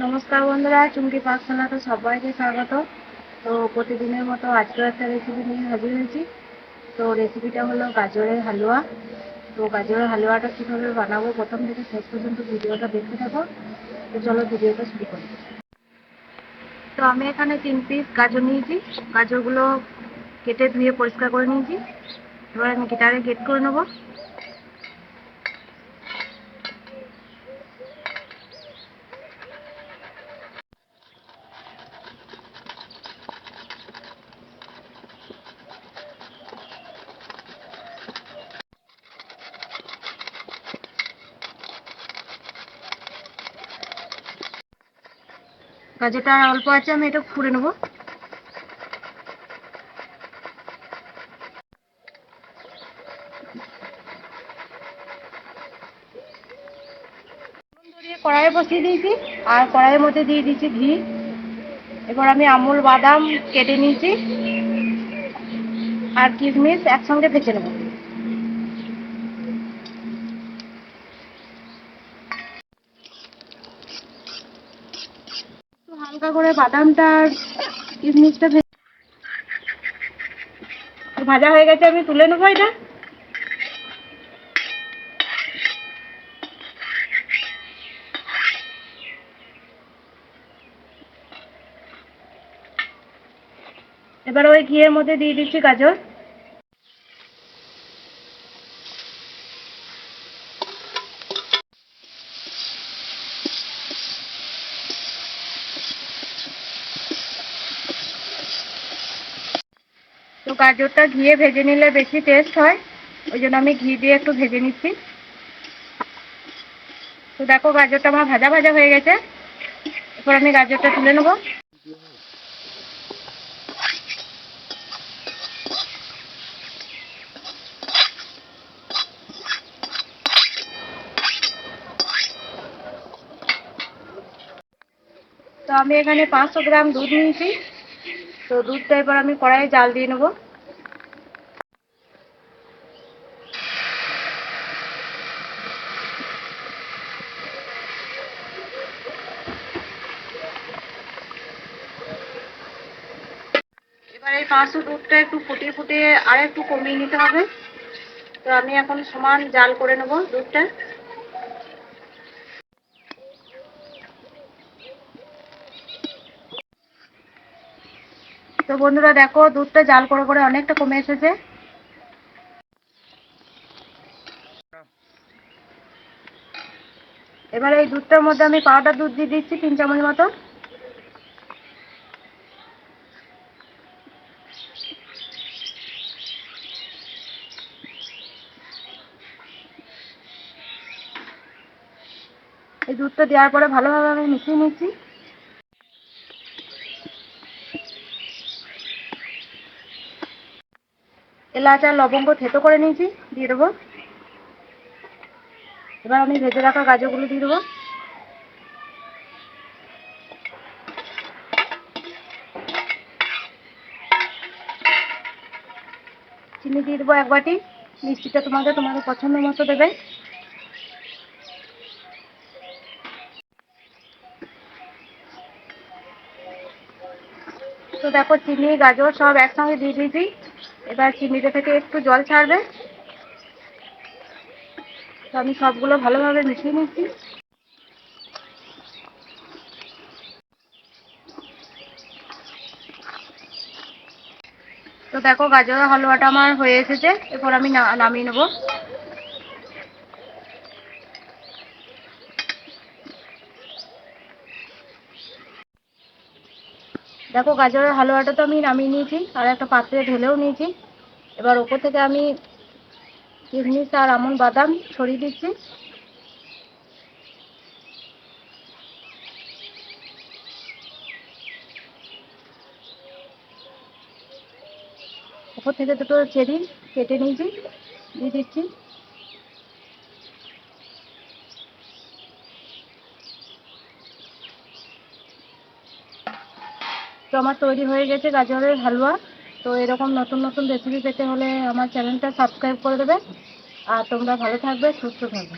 নমস্কার বন্ধুরা, চুমকি পাকশালাতে সবাইকে স্বাগত। তো প্রতিদিনের মতো আজকেও একটা রেসিপি নিয়ে হাজির হয়েছি। তো রেসিপিটা হলো গাজরের হালুয়া। তো গাজরের হালুয়াটা কীভাবে বানাবো প্রথম থেকে শেষ পর্যন্ত ভিডিওটা দেখতে থাকো। তো চলো ভিডিওটা শুরু করি। তো আমি এখানে তিন পিস গাজর নিয়েছি। গাজরগুলো কেটে ধুয়ে পরিষ্কার করে নিয়েছি। এবার আমি গিটারে গেট করে নেব। আর অল্প আছে আমি এটা ফুড়ে নেব। কড়াইয়ে বসিয়ে দিয়েছি, আর কড়াইয়ের মধ্যে দিয়ে দিয়েছি ঘি। এবার আমি আমুল বাদাম কেটে নিয়েছি, আর কিশমিশ একসঙ্গে ভেজে নেব একটু হালকা করে বাদামটা কিশমিশটা ভাজা হয়ে গেছে, আমি তুলে নেব এটা। এবার ওই ঘিয়ের মধ্যে দিয়ে দিচ্ছি গাজর। তো গাজরটা ঘিয়ে ভেজে নিলে বেশি টেস্ট হয়। ওই জন্য আমি ঘি দিয়ে একটু ভেজে নিচ্ছি। তো দেখো গাজরটা আমার ভাজা ভাজা হয়ে গেছে। এরপর আমি গাজরটা তুলে নেব। তো আমি এখানে পাঁচশো গ্রাম দুধ নিয়েছি। তো দুধটা এবার আমি কড়াইয়ে জাল দিয়ে নেব। এবার এই পাঁচশো দুধটা একটু ফুটিয়ে ফুটিয়ে আর একটু কমিয়ে নিতে হবে। তো আমি এখন সমান জাল করে নেব দুধটা। তো বন্ধুরা দেখো, দুধটা জাল করে করে অনেকটা কমে এসেছে। এবার এই দুধটার মধ্যে আমি পাউডার দুধ দিয়ে দিচ্ছি, তিন চামচ মতো। এই দুধটা দেওয়ার পরে ভালোভাবে আমি মিশিয়ে নিচ্ছি। এলাচ আর লবঙ্গ থেতো করে নিয়েছি, দিয়ে দেবো। এবার আমি ভেজে রাখা গাজরগুলো দিয়ে দেবো। চিনি দিয়ে দেবো এক বাটি, মিষ্টিটা তোমাদের তোমাদের পছন্দ মতো দেবে। তো দেখো, চিনি, গাজর সব একসঙ্গে দিয়ে দিয়েছি। এবার চিমনিতে থেকে একটু জল ছাড়বে? তো আমি সবগুলো ভালোভাবে মিশিয়ে নিচ্ছি। তো দেখো গাজরের হালুয়াটা আমার হয়ে এসেছে, এরপর আমি নামিয়ে নেব। দেখো গাজরের হালুয়াটা তো আমি নামিয়ে নিয়েছি, আর একটা পাত্রে ঢেলেও নিয়েছি। এবার ওপর থেকে আমি কিশমিশ আর আমন বাদাম ছড়িয়ে দিচ্ছি। ওপর থেকে দুটো চেরি কেটে নিয়েছি, দিয়ে দিচ্ছি। তো আমার তৈরি হয়ে গেছে গাজরের হালুয়া। তো এরকম নতুন নতুন রেসিপি পেতে হলে আমার চ্যানেলটা সাবস্ক্রাইব করে দেবে আর তোমরা ভালো থাকবে, সুস্থ থাকবে।